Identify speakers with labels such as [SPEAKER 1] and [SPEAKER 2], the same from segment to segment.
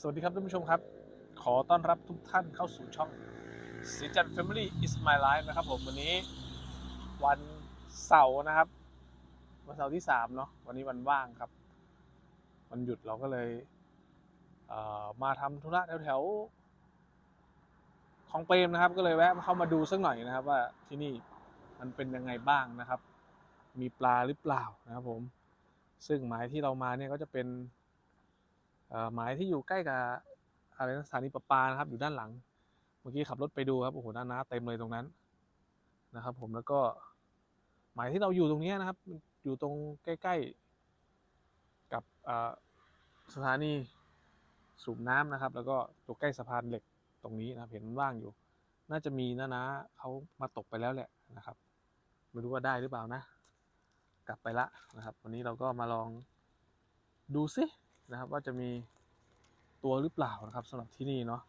[SPEAKER 1] สวัสดีครับท่านผู้ชมครับ ขอต้อนรับทุกท่านเข้าสู่ช่องสีจัน Family is my life นะครับผมวันนี้วันเสาร์นะครับ วันเสาร์ที่สามเนาะวันนี้วันว่างครับ วันหยุดเราก็เลยเอ่อมาทำธุระแถวๆของเปรมนะครับ ก็เลยแวะเข้ามาดูสักหน่อยนะครับ ว่าที่นี่มันเป็นยังไงบ้างนะครับ มีปลาหรือเปล่านะครับผม ซึ่งหมายที่เรามาเนี่ยก็จะเป็น หมายที่อยู่ใกล้กับอะไรนะสถานีประปานะครับ อยู่ด้านหลัง เมื่อกี้ขับรถไปดูครับโอ้โหน้าน้าเต็มเลยตรงนั้นนะครับ ผมแล้วก็หมายที่เราอยู่ตรงนี้นะครับ อยู่ตรงใกล้ ๆ กับสถานีสูบน้ำนะครับ แล้วก็ตัวใกล้สะพานเหล็กตรงนี้นะครับเห็นว่างอยู่ น่าจะมีน้าน้าเขามาตกไปแล้วแหละนะครับไม่รู้ว่าได้หรือเปล่านะ กลับไปละนะครับ วันนี้เราก็มาลองดูซิ นะครับ ว่าจะมีตัวหรือเปล่านะครับสำหรับที่นี่เนาะ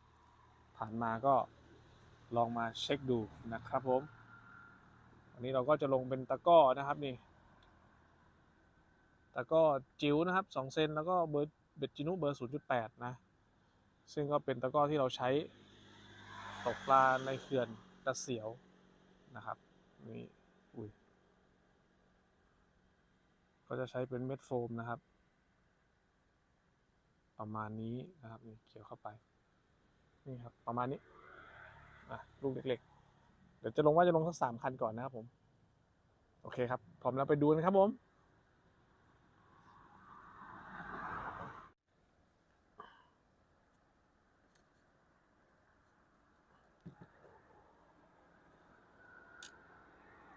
[SPEAKER 1] ผ่านมาก็ลองมาเช็คดูนะครับผมวันนี้เราก็จะลงเป็นตะก้อนะครับนี่ตะก้อจิ๋วนะครับ2เซนแล้วก็เบอร์เบจินุเบอร์ 0.8 นะ ซึ่งก็เป็นตะก้อที่เราใช้ตกปลาในเขื่อนตะเสียวนะครับนี่อุ้ยก็จะใช้เป็นเม็ดโฟมนะครับ ประมาณนี้นะครับนี่เกี่ยวเข้าไป นี่ครับ ประมาณนี้อะลูกเล็กๆ เดี๋ยวจะลงว่าจะลงสักสามคันก่อนนะครับผม โอเคครับ พร้อมแล้วไปดูกันครับผม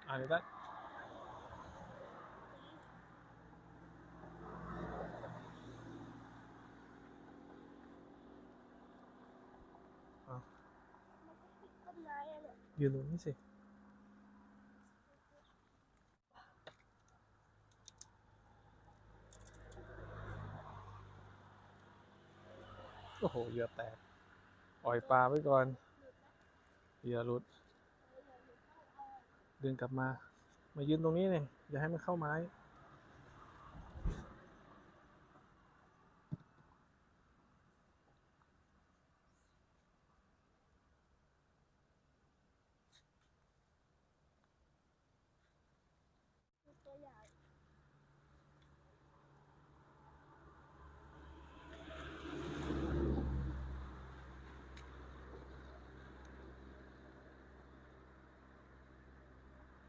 [SPEAKER 1] อ่านี่ได้
[SPEAKER 2] ต้นไม้อะเนี่ ย
[SPEAKER 1] ยืนตรงนี้สิโอ้โหเหยื่อแตกอ่อยปลาไว้ก่อนเหยื่อหลุด ดึงกลับมา มายืนตรงนี้เนี่ยอย่าให้มันเข้าไม้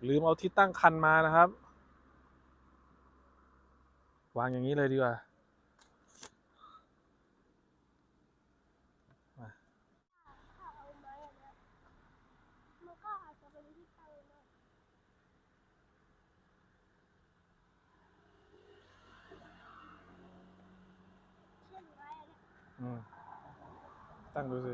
[SPEAKER 1] ลืมเอาที่ตั้งคันมานะครับ วางอย่างนี้เลยดีกว่า
[SPEAKER 2] ถ้าเอาไม้อะนะมันก็อาจจะเป็นที่ตั้งได้เช่นไม้อะเนี่ย
[SPEAKER 1] อืมตั้งดูสิ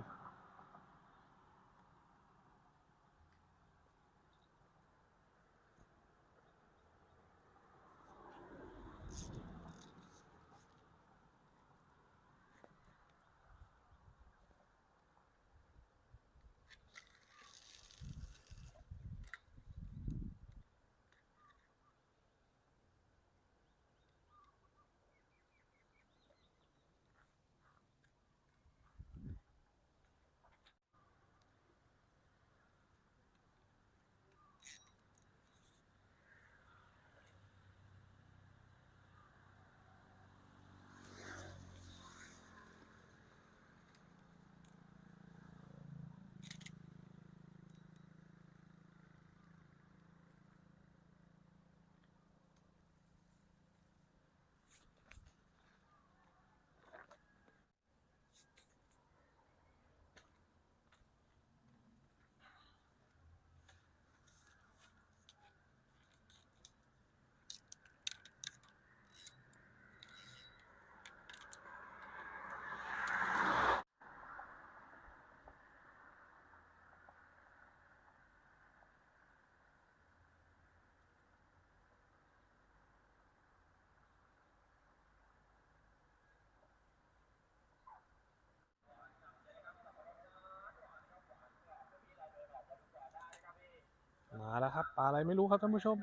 [SPEAKER 1] มาแล้วครับปลาอะไรไม่รู้ครับท่านผู้ชม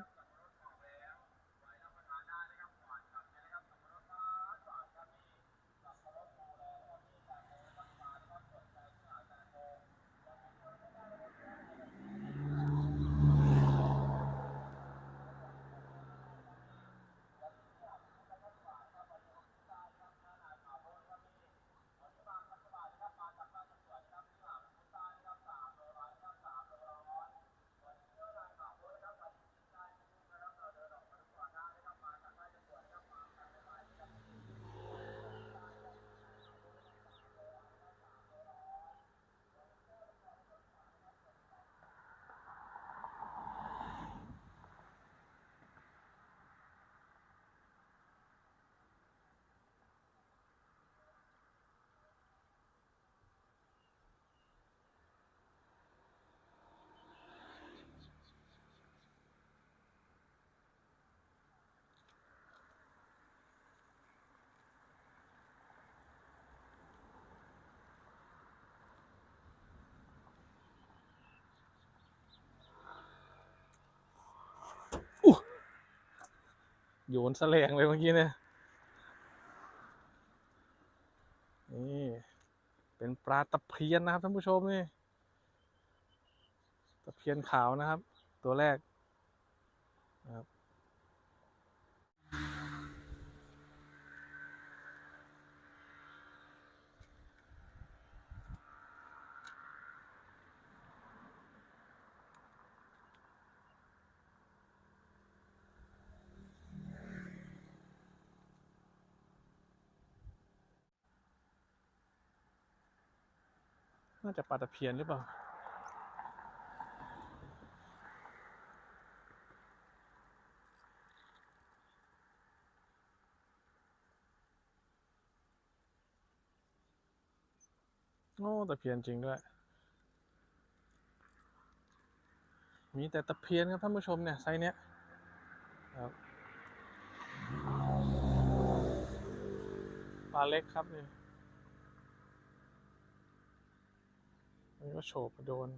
[SPEAKER 1] โยนแสลงเลยเมื่อกี้เนี่ย นี่ เป็นปลาตะเพียนนะครับท่านผู้ชมนี่ ตะเพียนขาวนะครับ ตัวแรกนะครับ น่าจะปลาตะเพียนหรือเปล่า โอ้ตะเพียนจริงด้วย มีแต่ตะเพียนครับท่านผู้ชมเนี่ยไซส์เนี้ยครับปลาเล็กครับนี่มัน ก็โฉบมาโดน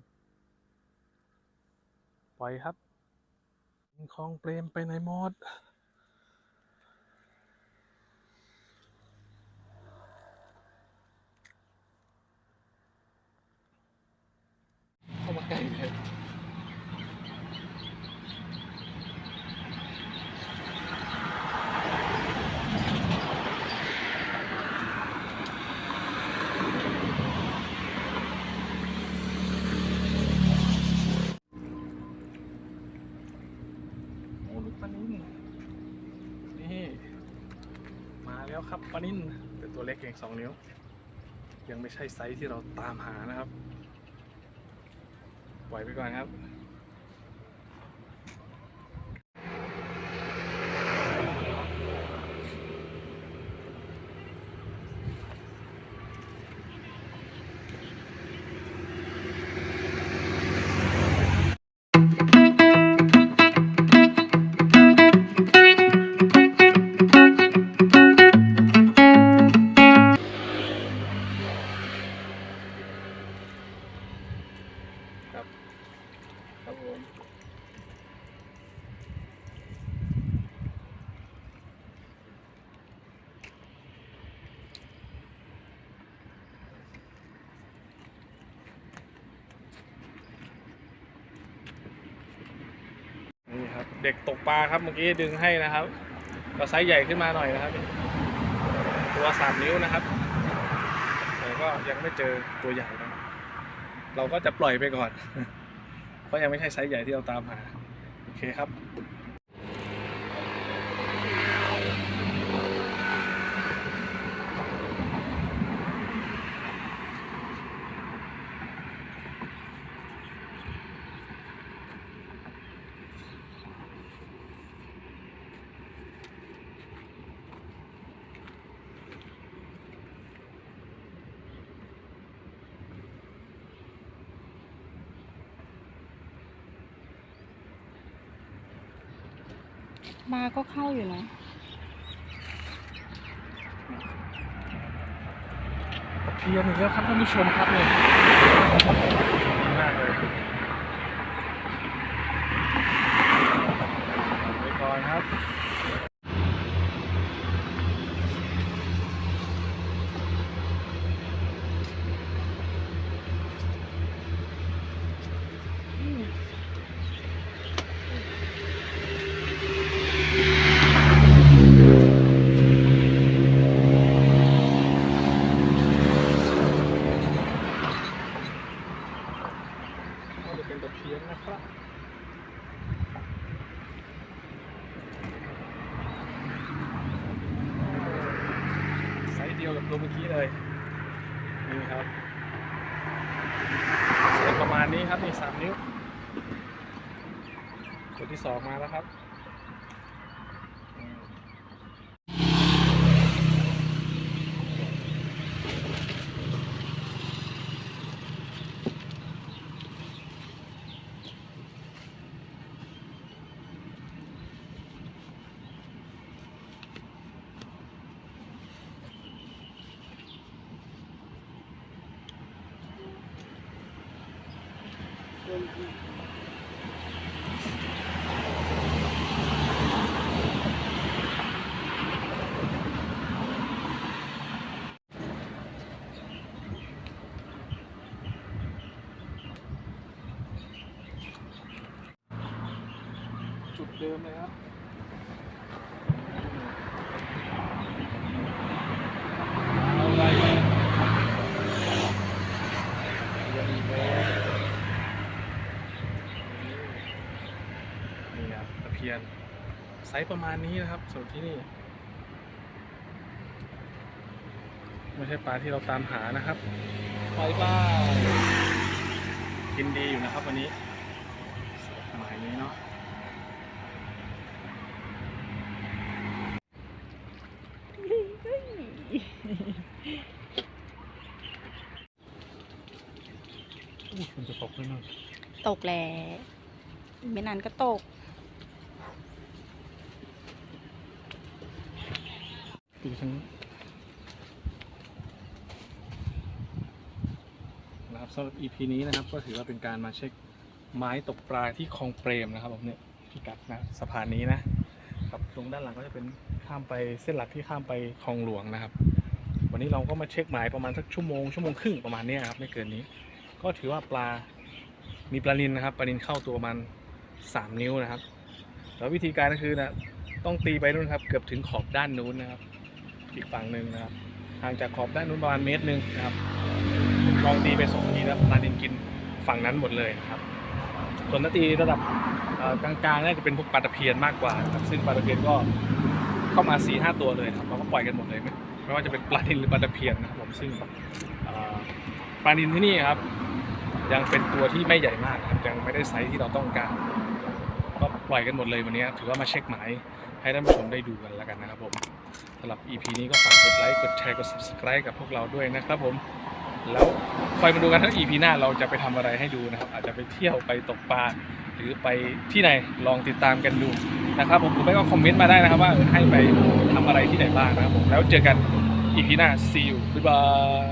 [SPEAKER 1] ปล่อยครับคลองเปรมไปไหนหมด เข้ามาใกล้เลย โอ้ลูกปลานิ่นนี่ มาแล้วครับ ปลานิ่นเป็นตัวเล็กเองสองนิ้ว ยังไม่ใช่ไซส์ที่เราตามหานะครับ ปล่อยไปก่อนครับ เด็กตกปลาครับเมื่อกี้ดึงให้นะครับก็ไซส์ใหญ่ขึ้นมาหน่อยนะครับ ตัวสามนิ้วนะครับแต่ก็ยังไม่เจอตัวใหญ่นะเราก็จะปล่อยไปก่อน เพราะยังไม่ใช่ไซส์ใหญ่ที่เราตามหา โอเคครับ
[SPEAKER 3] มาก็เข้าอยู่นะ
[SPEAKER 1] เพียนอีกแล้วครับท่านผู้ชมครับเนี่ยดีมากเลยไปก่อนครับ ก็จะเป็นตะเพียนนะครับ ไซส์เดียวกับตัวเมื่อกี้เลย นี่ครับไซส์ประ มาณนี้ครับนี่สามนิ้วตัวที่สองมาแล้วครับ चुप में यार। พียนไซส์ประมาณนี้นะครับส่วนที่นี่ ไม่ใช่ปลาที่เราตามหานะครับปล่อยบ้างกินดีอยู่นะครับวันนี้หมายนี้เนาะอู้มันจะตกด้วยเนาะ
[SPEAKER 3] ตกแล้วอีกไม่นานก็ตก
[SPEAKER 1] ตีทั้งนะครับ สำหรับ EP นี้นะครับก็ถือว่าเป็นการมาเช็คไม้ตกปลาที่คลองเปรมนะครับผมเนี่ยพิกัดนะสะพานนี้นะครับตรงด้านหลังก็จะเป็นข้ามไปเส้นหลักที่ข้ามไปคลองหลวงนะครับ วันนี้เราก็มาเช็คหมายประมาณสักชั่วโมงชั่วโมงครึ่งประมาณนี้ครับไม่เกินนี้ ก็ถือว่าปลามีปลานินนะครับปลานินเข้าตัวมาณ3นิ้วนะครับ แล้ววิธีการก็คือนะต้องตีไปนู่นครับ เกือบถึงขอบด้านนู้นนะครับ อีกฝั่งหนึ่งนะครับห่างจากขอบด้านนู้นประมาณเมตรหนึ่งนะครับ ลองตีไปสองทีแล้วปลานินกินฝั่งนั้นหมดเลยนะครับส่วนนาตีระดับกลางๆน่าจะเป็นพวกปลาตะเพียนมากกว่าครับซึ่งปลาตะเพียนก็เข้ามา4ี่ห้าตัวเลยนะครับเราก็ปล่อยกันหมดเลยไม่ไม่ว่าจะเป็นปลานินหรือปลาตะเพียนนะครับผมซึ่งปลานินที่นี่ครับ ยังเป็นตัวที่ไม่ใหญ่มากครับยังไม่ได้ไซส์ที่เราต้องการก็ปล่อยกันหมดเลยวันนี้ถือว่ามาเช็คหมายให้ท่านผู้ชมได้ดูกันแล้วกันนะครับผมสำหรับ EP นี้ก็ฝากกดไลค์กดแชร์กด subscribe กับพวกเราด้วยนะครับผม แล้วคอยมาดูกันทั้ง EP หน้าเราจะไปทำอะไรให้ดูนะครับ อาจจะไปเที่ยวไปตกปลาหรือไปที่ไหนลองติดตามกันดูนะครับผมหรือไม่ก็คอมเมนต์มาได้นะครับ ว่าให้ไปทำอะไรที่ไหนบ้างนะครับผมแล้วเจอกัน EP หน้า see you บ๊ายบาย